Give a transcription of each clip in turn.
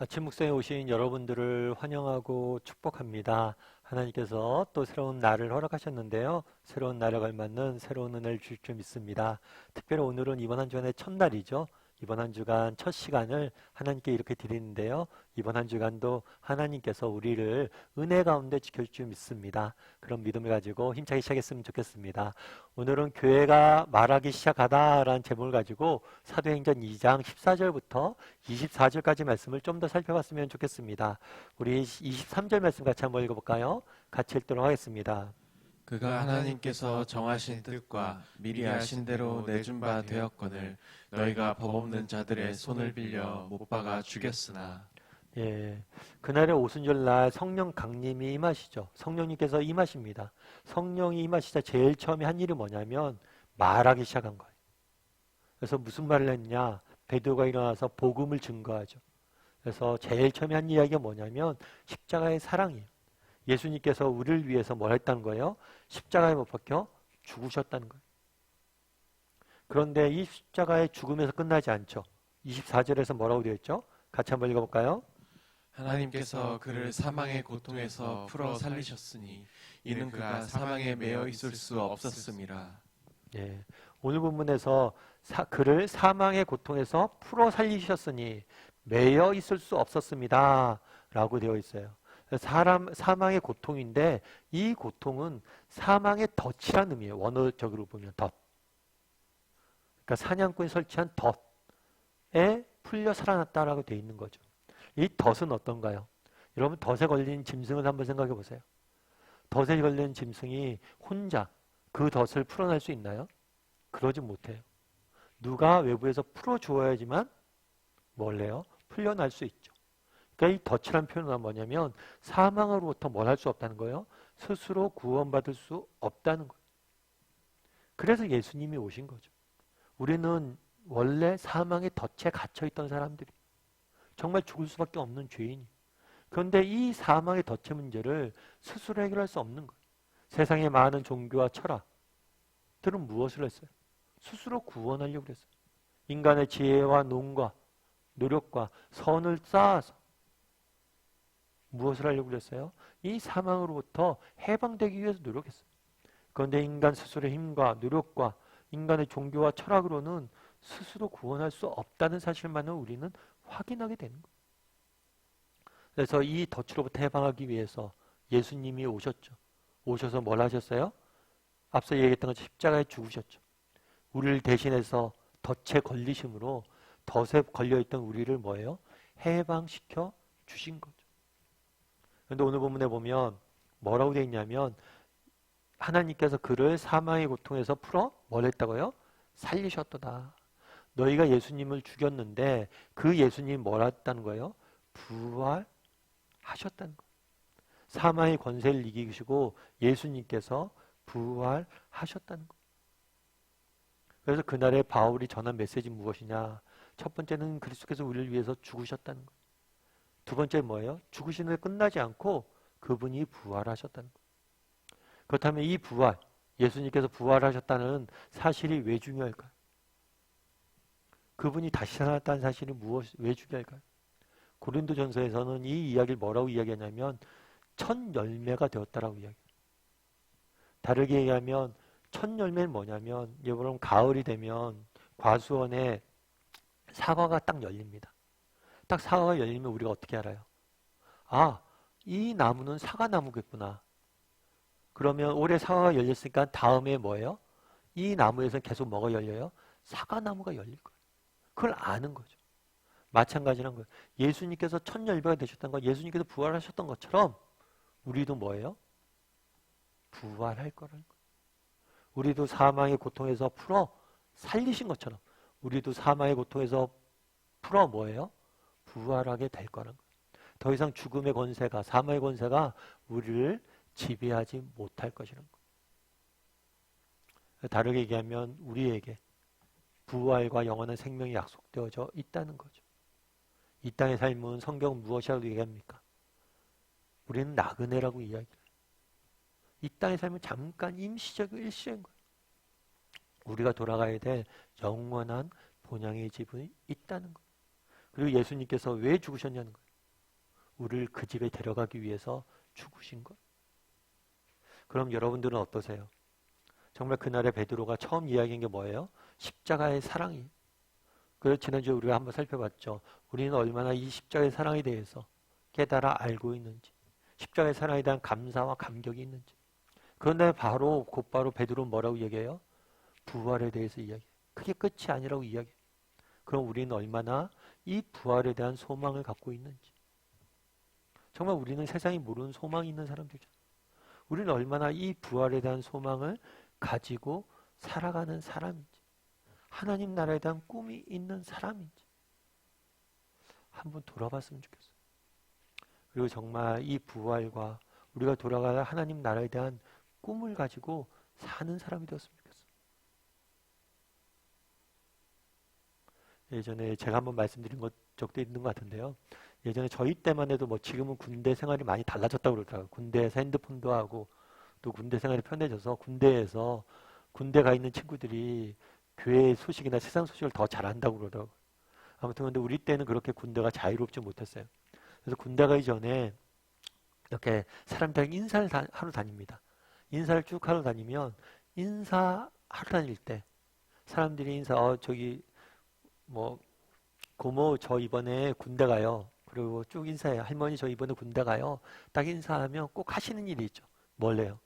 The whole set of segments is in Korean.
아침 묵상에 오신 여러분들을 환영하고 축복합니다. 하나님께서 또 새로운 날을 허락하셨는데요. 새로운 날에 걸맞는 새로운 은혜를 주실 줄 믿습니다. 특별히 오늘은 이번 한 주간의 첫날이죠. 이번 한 주간 첫 시간을 하나님께 이렇게 드리는데요. 이번 한 주간도 하나님께서 우리를 은혜 가운데 지켜줄 줄 믿습니다. 그런 믿음을 가지고 힘차게 시작했으면 좋겠습니다. 오늘은 교회가 말하기 시작하다라는 제목을 가지고 사도행전 2장 14절부터 24절까지 말씀을 좀 더 살펴봤으면 좋겠습니다. 우리 23절 말씀 같이 한번 읽어볼까요? 같이 읽도록 하겠습니다. 그가 하나님께서 정하신 뜻과 미리 아신 대로 내준 바 되었거늘 너희가 법 없는 자들의 손을 빌려 못 박아 죽였으나 예, 그날의 오순절 날 성령 강림이 임하시죠. 성령님께서 임하십니다. 성령이 임하시자 제일 처음에 한 일이 뭐냐면 말하기 시작한 거예요. 그래서 무슨 말을 했냐? 베드로가 일어나서 복음을 증거하죠. 그래서 제일 처음에 한 이야기가 뭐냐면 십자가의 사랑이에요. 예수님께서 우리를 위해서 뭘 했다는 거예요? 십자가에 못 박혀 죽으셨다는 거예요. 그런데 이 십자가의 죽음에서 끝나지 않죠. 24절에서 뭐라고 되어 있죠? 같이 한번 읽어볼까요? 하나님께서 그를 사망의 고통에서 풀어 살리셨으니 이는 그가 사망에 매여 있을 수 없었음이라 예, 오늘 본문에서 사- 그를 사망의 고통에서 풀어 살리셨으니 매여 있을 수 없었습니다. 라고 되어 있어요. 사람, 사망의 고통인데 이 고통은 사망의 덫이라는 의미예요. 원어적으로 보면 덫. 그러니까 사냥꾼이 설치한 덫에 풀려 살아났다라고 되어 있는 거죠. 이 덫은 어떤가요? 여러분 덫에 걸린 짐승을 한번 생각해 보세요. 덫에 걸린 짐승이 혼자 그 덫을 풀어낼 수 있나요? 그러지 못해요. 누가 외부에서 풀어주어야지만 뭘래요? 풀려날 수 있죠. 그러니까 이 덫이란 표현은 뭐냐면 사망으로부터 뭘 할 수 없다는 거예요. 스스로 구원받을 수 없다는 거예요. 그래서 예수님이 오신 거죠. 우리는 원래 사망의 덫에 갇혀 있던 사람들이 정말 죽을 수밖에 없는 죄인이. 그런데 이 사망의 덫의 문제를 스스로 해결할 수 없는 거예요. 세상의 많은 종교와 철학들은 무엇을 했어요? 스스로 구원하려고 그랬어요. 인간의 지혜와 논과 노력과 선을 쌓아서 무엇을 하려고 그랬어요? 이 사망으로부터 해방되기 위해서 노력했어요. 그런데 인간 스스로의 힘과 노력과 인간의 종교와 철학으로는 스스로 구원할 수 없다는 사실만을 우리는 확인하게 되는 거예요. 그래서 이 덫으로부터 해방하기 위해서 예수님이 오셨죠. 오셔서 뭘 하셨어요? 앞서 얘기했던 것처럼 십자가에 죽으셨죠. 우리를 대신해서 덫에 걸리심으로 덫에 걸려있던 우리를 뭐예요? 해방시켜 주신 거죠. 그런데 오늘 본문에 보면 뭐라고 되어 있냐면 하나님께서 그를 사망의 고통에서 풀어 뭘 했다고요? 살리셨도다. 너희가 예수님을 죽였는데 그 예수님이 뭘 했다는 거예요? 부활하셨다는 거예요. 사망의 권세를 이기시고 예수님께서 부활하셨다는 거예요. 그래서 그날에 바울이 전한 메시지 무엇이냐? 첫 번째는 그리스도께서 우리를 위해서 죽으셨다는 거예요. 두 번째 뭐예요? 죽으시는 데 끝나지 않고 그분이 부활하셨다는 거예요. 그렇다면 이 부활, 예수님께서 부활하셨다는 사실이 왜 중요할까요? 그분이 다시 살아났다는 사실이 무엇, 왜 중요할까요? 고린도 전서에서는 이 이야기를 뭐라고 이야기하냐면 첫 열매가 되었다라고 이야기해요. 다르게 얘기하면 첫 열매는 뭐냐면 여러분 가을이 되면 과수원에 사과가 딱 열립니다. 딱 사과가 열리면 우리가 어떻게 알아요? 아, 이 나무는 사과나무겠구나. 그러면 올해 사과가 열렸으니까 다음에 뭐예요? 이 나무에서 계속 뭐가 열려요? 사과나무가 열릴 거예요. 그걸 아는 거죠. 마찬가지란 거예요. 예수님께서 첫 열매가 되셨던 거, 예수님께서 부활하셨던 것처럼 우리도 뭐예요? 부활할 거라는 거예요. 우리도 사망의 고통에서 풀어 살리신 것처럼 우리도 사망의 고통에서 풀어 뭐예요? 부활하게 될 거라는 거예요. 더 이상 죽음의 권세가 사망의 권세가 우리를 지배하지 못할 것이라는 거예요. 다르게 얘기하면 우리에게 부활과 영원한 생명이 약속되어져 있다는 거죠. 이 땅의 삶은 성경은 무엇이라고 얘기합니까? 우리는 나그네라고 이야기해요. 이 땅의 삶은 잠깐 임시적 일시인 거예요. 우리가 돌아가야 될 영원한 본향의 집이 있다는 거예요. 그리고 예수님께서 왜 죽으셨냐는 거예요. 우리를 그 집에 데려가기 위해서 죽으신 것. 그럼 여러분들은 어떠세요? 정말 그날의 베드로가 처음 이야기한 게 뭐예요? 십자가의 사랑이. 그 지난주에 우리가 한번 살펴봤죠. 우리는 얼마나 이 십자가의 사랑에 대해서 깨달아 알고 있는지, 십자가의 사랑에 대한 감사와 감격이 있는지. 그런데 바로 곧바로 베드로는 뭐라고 얘기해요? 부활에 대해서 이야기. 그게 끝이 아니라고 이야기. 그럼 우리는 얼마나 이 부활에 대한 소망을 갖고 있는지. 정말 우리는 세상이 모르는 소망이 있는 사람들이죠. 우리는 얼마나 이 부활에 대한 소망을 가지고 살아가는 사람인지. 하나님 나라에 대한 꿈이 있는 사람인지. 한번 돌아봤으면 좋겠어요. 그리고 정말 이 부활과 우리가 돌아갈 하나님 나라에 대한 꿈을 가지고 사는 사람이 좋겠어요. 예전에 제가 한번 말씀드린 것 적도 있는 것 같은데요. 예전에 저희 때만 해도 뭐 지금은 군대 생활이 많이 달라졌다고 그러더라고요. 군대에서 핸드폰도 하고 또 군대 생활이 편해져서 군대에서 군대 가 있는 친구들이 교회 소식이나 세상 소식을 더 잘한다고 그러더라고요. 아무튼 근데 우리 때는 그렇게 군대가 자유롭지 못했어요. 그래서 군대 가기 전에 이렇게 사람들에게 인사를 다- 하러 다닙니다. 인사를 쭉 하러 다니면 인사 하러 다닐 때 사람들이 인사 어 저기 뭐 고모 저 이번에 군대 가요. 그리고 쭉 인사해요. 할머니 저 이번에 군대 가요. 딱 인사하면 꼭 하시는 일이 있죠. 뭘래요?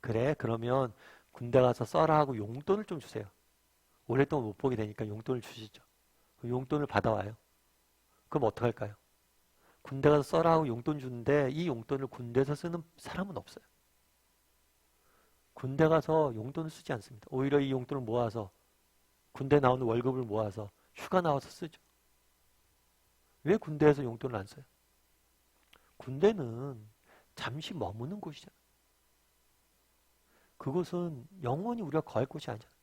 그래 그러면 군대 가서 써라 하고 용돈을 좀 주세요. 오랫동안 못 보게 되니까 용돈을 주시죠. 그 용돈을 받아와요. 그럼 어떡할까요? 군대 가서 써라 하고 용돈 주는데 이 용돈을 군대에서 쓰는 사람은 없어요. 군대 가서 용돈을 쓰지 않습니다. 오히려 이 용돈을 모아서 군대 나오는 월급을 모아서 휴가 나와서 쓰죠. 왜 군대에서 용돈을 안 써요? 군대는 잠시 머무는 곳이잖아요. 그곳은 영원히 우리가 거할 곳이 아니잖아요.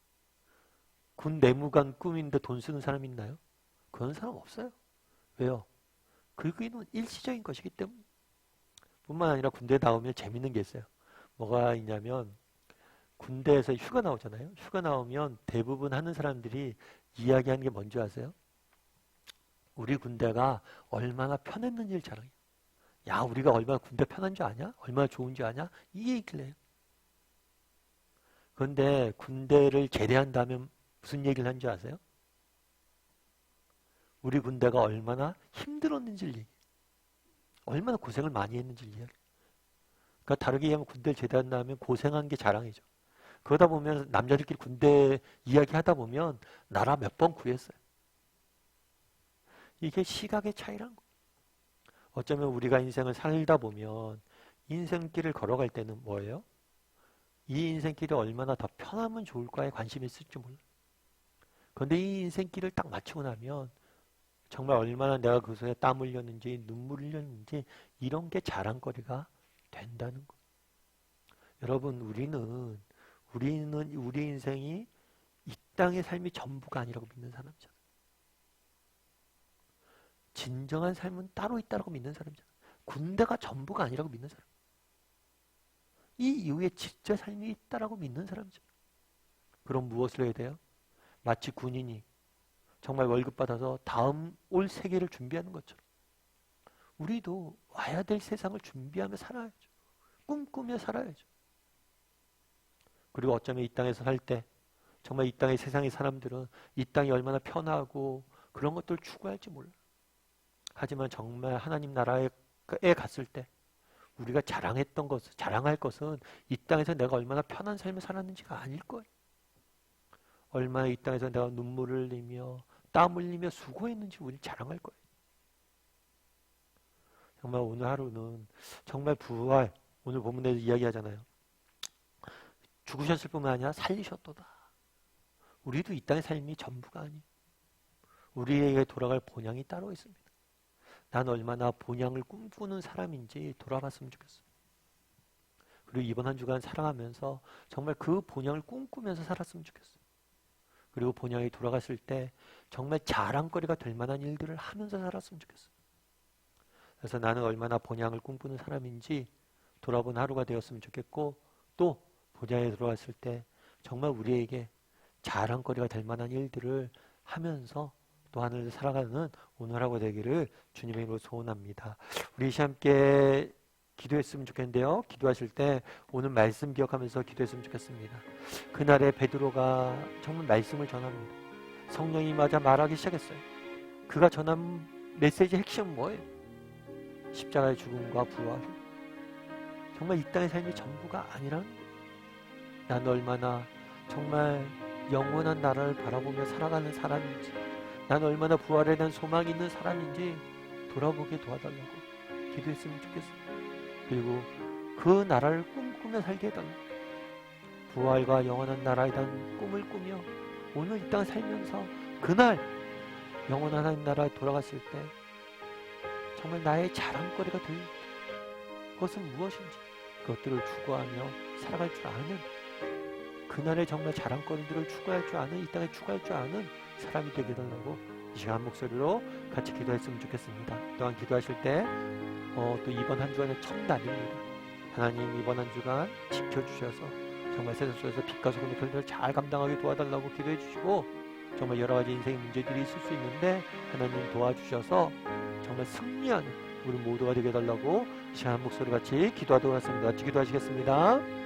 군 내무관 꿈인데 돈 쓰는 사람 있나요? 그런 사람 없어요. 왜요? 그기는 일시적인 것이기 때문에. 뿐만 아니라 군대 나오면 재밌는 게 있어요. 뭐가 있냐면 군대에서 휴가 나오잖아요. 휴가 나오면 대부분 하는 사람들이 이야기하는 게 뭔지 아세요? 우리 군대가 얼마나 편했는지를 자랑해요. 야, 우리가 얼마나 군대 편한 줄 아냐? 얼마나 좋은 줄 아냐? 이 얘기를 해요. 그런데 군대를 제대한 다음에 무슨 얘기를 한 줄 아세요? 우리 군대가 얼마나 힘들었는지를 얘기해요. 얼마나 고생을 많이 했는지를 이야기해요. 그러니까 다르게 얘기하면 군대를 제대한 다음에 고생한 게 자랑이죠. 그러다 보면 남자들끼리 군대 이야기 하다 보면 나라 몇 번 구했어요. 이게 시각의 차이란 거예요. 어쩌면 우리가 인생을 살다 보면 인생길을 걸어갈 때는 뭐예요? 이 인생길이 얼마나 더 편하면 좋을까에 관심이 있을지 몰라요. 그런데 이 인생길을 딱 맞추고 나면 정말 얼마나 내가 그 속에 땀 흘렸는지 눈물 흘렸는지 이런 게 자랑거리가 된다는 거. 여러분 우리는 우리는 우리 인생이 이 땅의 삶이 전부가 아니라고 믿는 사람이잖아. 진정한 삶은 따로 있다라고 믿는 사람이잖아. 군대가 전부가 아니라고 믿는 사람. 이 이후에 진짜 삶이 있다라고 믿는 사람이잖아. 그럼 무엇을 해야 돼요? 마치 군인이 정말 월급 받아서 다음 올 세계를 준비하는 것처럼 우리도 와야 될 세상을 준비하며 살아야죠. 꿈꾸며 살아야죠. 그리고 어쩌면 이 땅에서 살 때 정말 이 땅의 세상의 사람들은 이 땅이 얼마나 편하고 그런 것들을 추구할지 몰라. 하지만 정말 하나님 나라에 갔을 때 우리가 자랑했던 것, 자랑할 것은 이 땅에서 내가 얼마나 편한 삶을 살았는지가 아닐 거예요. 얼마나 이 땅에서 내가 눈물을 흘리며 땀 흘리며 수고했는지 우리 자랑할 거예요. 정말 오늘 하루는 정말 부활, 오늘 본문에서 이야기하잖아요. 죽으셨을 뿐만 아니라 살리셨도다. 우리도 이 땅의 삶이 전부가 아니에요. 우리에게 돌아갈 본향이 따로 있습니다. 난 얼마나 본향을 꿈꾸는 사람인지 돌아봤으면 좋겠어요. 그리고 이번 한 주간 살아가면서 정말 그 본향을 꿈꾸면서 살았으면 좋겠어요. 그리고 본향이 돌아갔을 때 정말 자랑거리가 될 만한 일들을 하면서 살았으면 좋겠어요. 그래서 나는 얼마나 본향을 꿈꾸는 사람인지 돌아본 하루가 되었으면 좋겠고 또 본향에 들어갔을 때 정말 우리에게 자랑거리가 될 만한 일들을 하면서 또 하늘을 살아가는 오늘하고 되기를 주님의 이름으로 소원합니다. 우리 시 함께 기도했으면 좋겠는데요. 기도하실 때 오늘 말씀 기억하면서 기도했으면 좋겠습니다. 그날에 베드로가 정말 말씀을 전합니다. 성령이 맞아 말하기 시작했어요. 그가 전한 메시지 핵심은 뭐예요? 십자가의 죽음과 부활. 정말 이 땅의 삶이 전부가 아니라는. 난 얼마나 정말 영원한 나라를 바라보며 살아가는 사람인지, 난 얼마나 부활에 대한 소망이 있는 사람인지 돌아보게 도와달라고 기도했으면 좋겠습니다. 그리고 그 나라를 꿈꾸며 살게 해달라고. 부활과 영원한 나라에 대한 꿈을 꾸며 오늘 이 땅을 살면서 그날 영원한 나라에 돌아갔을 때 정말 나의 자랑거리가 될 것은 무엇인지 그것들을 추구하며 살아갈 줄 아는 그날의 정말 자랑거리들을 추구할 줄 아는 이 땅에 추구할 줄 아는 사람이 되게 달라고 이 시간 목소리로 같이 기도했으면 좋겠습니다. 또한 기도하실 때 어, 또 이번 한 주간의 첫 날입니다. 하나님 이번 한 주간 지켜주셔서 정말 세상 속에서 빛과 소금의 결들을 잘 감당하게 도와달라고 기도해 주시고 정말 여러 가지 인생 문제들이 있을 수 있는데 하나님 도와주셔서 정말 승리하는 우리 모두가 되게 해달라고 이 시간 한 목소리 같이 기도하도록 하겠습니다. 같이 기도하시겠습니다.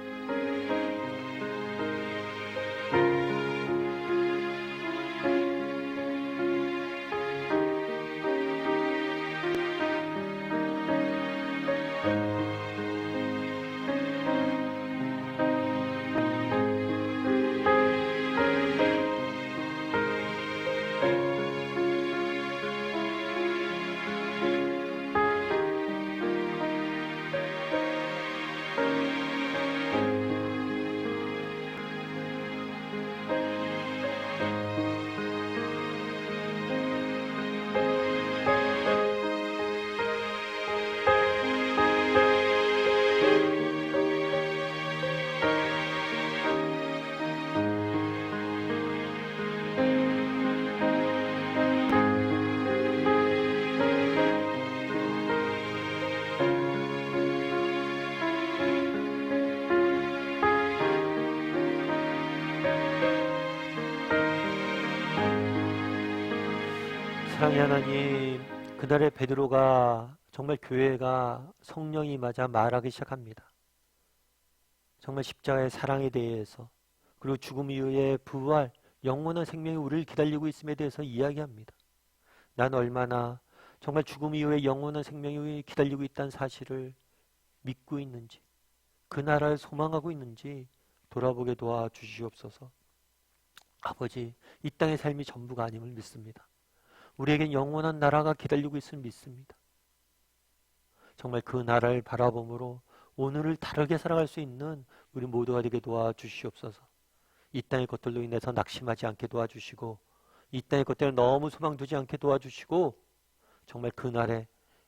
사랑의 하나님, 그날의 베드로가 정말 교회가 성령이 맞아 말하기 시작합니다. 정말 십자가의 사랑에 대해서 그리고 죽음 이후의 부활, 영원한 생명이 우리를 기다리고 있음에 대해서 이야기합니다. 난 얼마나 정말 죽음 이후에 영원한 생명이 기다리고 있다는 사실을 믿고 있는지, 그 나라를 소망하고 있는지 돌아보게 도와주시옵소서. 아버지, 이 땅의 삶이 전부가 아님을 믿습니다. 우리에겐 영원한 나라가 기다리고 있음을 믿습니다. 정말 그 나라를 바라봄으로 오늘을 다르게 살아갈 수 있는 우리 모두가 되게 도와주시옵소서. 이 땅의 것들로 인해서 낙심하지 않게 도와주시고 이 땅의 것들을 너무 소망 두지 않게 도와주시고 정말 그날에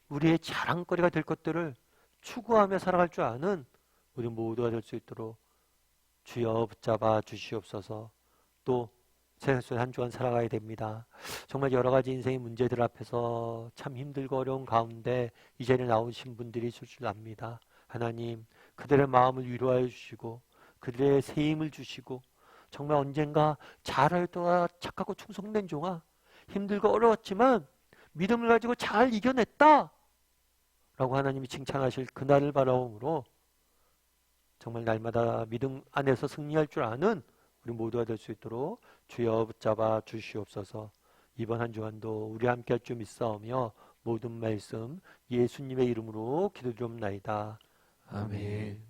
우리의 자랑거리가 될 것들을 추구하며 살아갈 줄 아는 우리 모두가 될 수 있도록 주여 붙잡아 주시옵소서. 또 세상 속에 한 주간 살아가야 됩니다. 정말 여러 가지 인생의 문제들 앞에서 참 힘들고 어려운 가운데 이 자리에 나오신 분들이 있을 줄 압니다. 하나님, 그들의 마음을 위로하여 주시고 그들의 새 힘을 주시고 정말 언젠가 잘하였다가 착하고 충성된 종아 힘들고 어려웠지만 믿음을 가지고 잘 이겨냈다 라고 하나님이 칭찬하실 그날을 바라봄으로 정말 날마다 믿음 안에서 승리할 줄 아는 우리 모두가 될 수 있도록 주여 붙잡아 주시옵소서. 이번 한 주간도 우리 함께 할 줄 믿사오며 모든 말씀 예수님의 이름으로 기도드리옵나이다. 아멘.